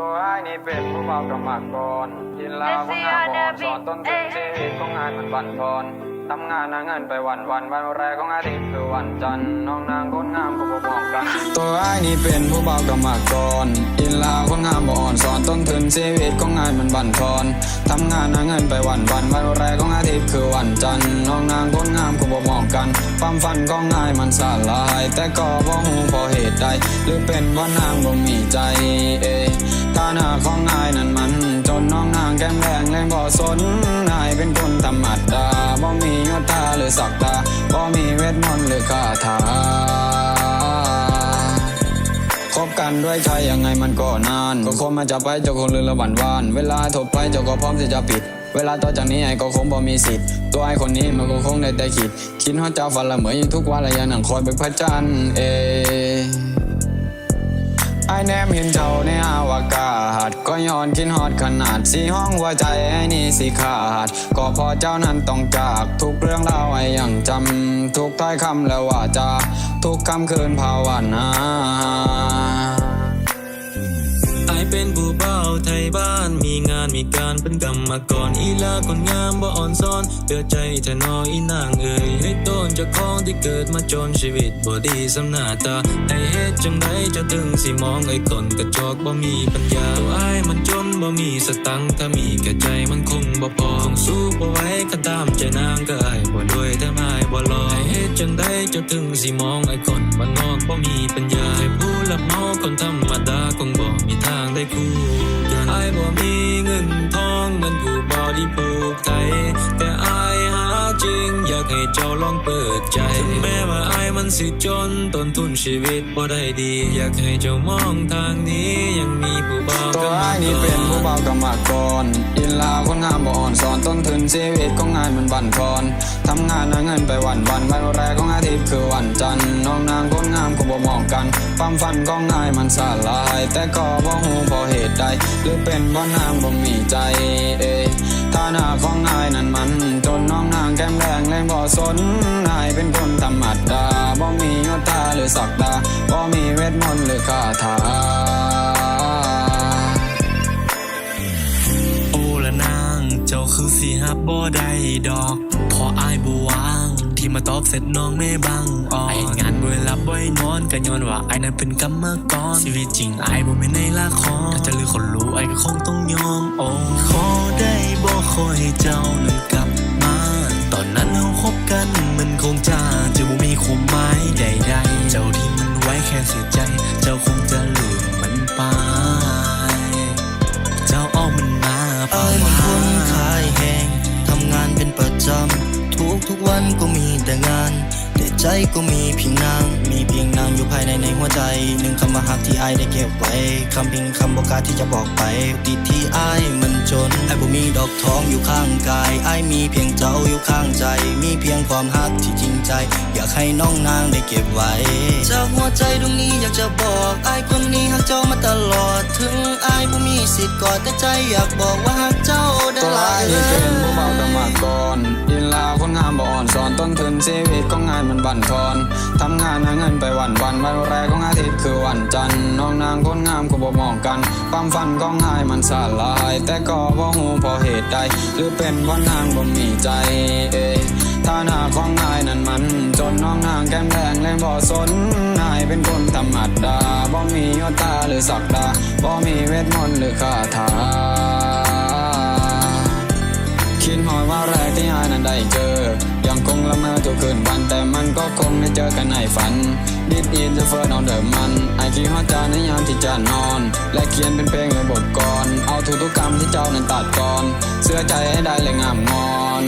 ตัวไอ้นี่เป็นผู้เบากรรมากรกินเหล้าของงานบอนสอนต้นทุนชีวิตของงานมันบั่นทอนทำงานหาเงินไปวันวันวันแรกของอาทิตย์คือวันจันทร์น้องนางคนงามก็บ่มองกัน ตัวไอ้นี่เป็นผู้เบากรรมากรกินล้าคนงามบ่อ่อนสอนต้นทุนชีวิตของงานมันบั่นทอนทำงานหาเงินไปวันวันวันแรกของอาทิตย์คือวันจันทร์น้องนางคนงามก็บ่มองกันความฝันของนายมันสลาย แต่ก็บ่ฮู้เพราะเหตุใดหรือเป็นว่านางบ่มีใจเอ ฐานะของนายนั้นมัน จนน้องนางแก้มแรงเลยบ่สนนายเป็นคนธรรมดาบ่มียศตาหรือศักดาบ่มีเวทมนต์หรือคาถาคบกันด้วยใจยังไงมันก็นาน ก็คงมาจะไปเจ้าคงลืมละหวันวาน เวลาโทรไปเจ้าก็พร้อมที่จะปิด เวลาต่อจากนี้ไอ้ก็คงบ่มีสิทธิ์ ตัวไอ้คนนี้มันก็คงได้แต่คิด คิดว่าเจ้าฝันละเหมยอยู่ทุกวันละยังนั่งคอยเป็นพระจันทร์เอ ไอ้แนมเห็นเจ้าในอวกาศก็ย้อนคิดฮอดขนาดสีห้องหัวใจไอ้นี่สีขาด ก็พอเจ้านั้นต้องจาก ทุกเรื่องราวไอ้ยังจำ ทุกท้ายคำและว่าจะ ทุกคำคืนภาวนา มีการเป็นกรรมกรอีลาคนงามบ่อ่อนซ้อนเดือใจเธอนออีนางเอ่ยให้โดนจากของที่เกิดมาจนชีวิตบ่ดีสำหน้าตาไอเฮ็ดจังไดจะถึงสิมองไอ้คนกระจอกบ่มีปัญญาตัวไอ้มันจนบ่มีสตังค์ถ้ามีแก่ใจมันคงบ่พอคงสู้บ่ไหว้ก็ตามใจนางก็ไอ้บ่รวยแต่ไม่บ่รอไอเฮ็ดจังไดจะถึงสิมองไอ้คนบ้านนอกบ่มีปัญญาให้ผู้รับเหมาคนธรรมดาคงบ่มีทางได้คู่ อายบ่มีเงินทองเงินผู้บริโภคไทยแต่ไอ้ายหาจริงอยากให้เจ้าลองเปิดใจถึงแม้ว่าไอ้ายมันสิจนต้นทุนชีวิตบ่ได้ดี อยากให้เจ้ามองทางนี้ยังมีผู้บ่าวตัวไอ้นี่เป็นผู้เบากรรมกรอินลาวคนงามบ่อ่อนสอนต้นทุนชีวิตของงานมันบั่นทอนทำงานหาเงินไปวันวันวันแรกของอาทิตย์คือวันจันทร์น้องนางคนงาม บ่มองกัน ความฝันของนายมันสลาย แต่ก็บ่ฮู้เพราะเหตุใด หรือเป็นว่าะนางบ่มีใจเอฐานะของนายนั้นมัน จนน้องนางแก้มแดงแรงบ่สนนายเป็นคนธรรมดาบ่มียศตาหรือศักดาบ่มีเวทมนต์หรือคาถาโอ้ละนางเจ้าคือสีหับบ่ได้ดอก พออายบ่วา ที่มาตอบเสร็จน้องไม่บังอ่อนไองานบ่ได้รับบ่ได้นอนก็ย้อนว่าไอ้นั้นเป็นกรรมกรชีวิตจริงไอ้บ่แม่นในละครถ้าจะลือคนรู้ไอ้ก็คงต้องยอมโอ้ขอได้บ่ขอให้เจ้านั้นกลับมา ตอนนั้นเราคบกันมันคงจะจะบ่มีความหมายใดๆเจ้าที่มันไว้แค่เสียใจ เจ้าคงจะลืมมันไปเจ้าเอามันมาอายมันคนขายแหงทำงานเป็นประจำ ทุกทุกวันก็มีแต่งาน แต่ใจก็มีเพียงนาง มีเพียงนางอยู่ภายในในหัวใจ หนึ่งคำว่าหักที่ไอได้เก็บไว้คำเพียงคำบอกกาที่จะบอกไปติดที่ไอมันจนไอบ่มีดอกทองอยู่ข้างกาย ไอมีเพียงเจ้าอยู่ข้างใจ มีเพียงความหักที่จริงใจ อยากให้น้องนางได้เก็บไว้ จากหัวใจดวงนี้อยากจะบอกไอคนนี้หักเจ้ามาตลอด ถึงไอบ่มีสิทธิ์กอดแต่ใจอยากบอกว่าหักเจ้าได้หลายเป็น อ่อนสอนต้นทุนชีวิตของงานมันบั่นทอนทำงานหาเงินไปวันวันวันแรกของอาทิตย์คือวันจันทร์น้องนางคนงามก็บ่มองกันความฝันของนายมันสลาย แต่ก็บ่ฮู้เพราะเหตุใด หรือเป็นว่านางบ่มีใจเอฐานะของนายนั้นมัน จนน้องนางแก้มแดงเลยบ่สนนายเป็นคนธรรมดาบ่มียศตาหรือศักดาบ่มีเวทมนต์หรือคาถาคิดหอยว่าแรกที่อายนั้นได้เจอ ยังคงละเมอทุกคืนวันแต่มันก็คงได้เจอกันในฝันดิฟอินจะเฟิร์นเอาเดิมมันไอคิดฮอดจาในยามที่จะนอน และเขียนเป็นเพลงในบทกรเอาทุกๆกคำที่เจ้านั้นตัดก่อนเสื้อใจให้ได้เลยงามงอน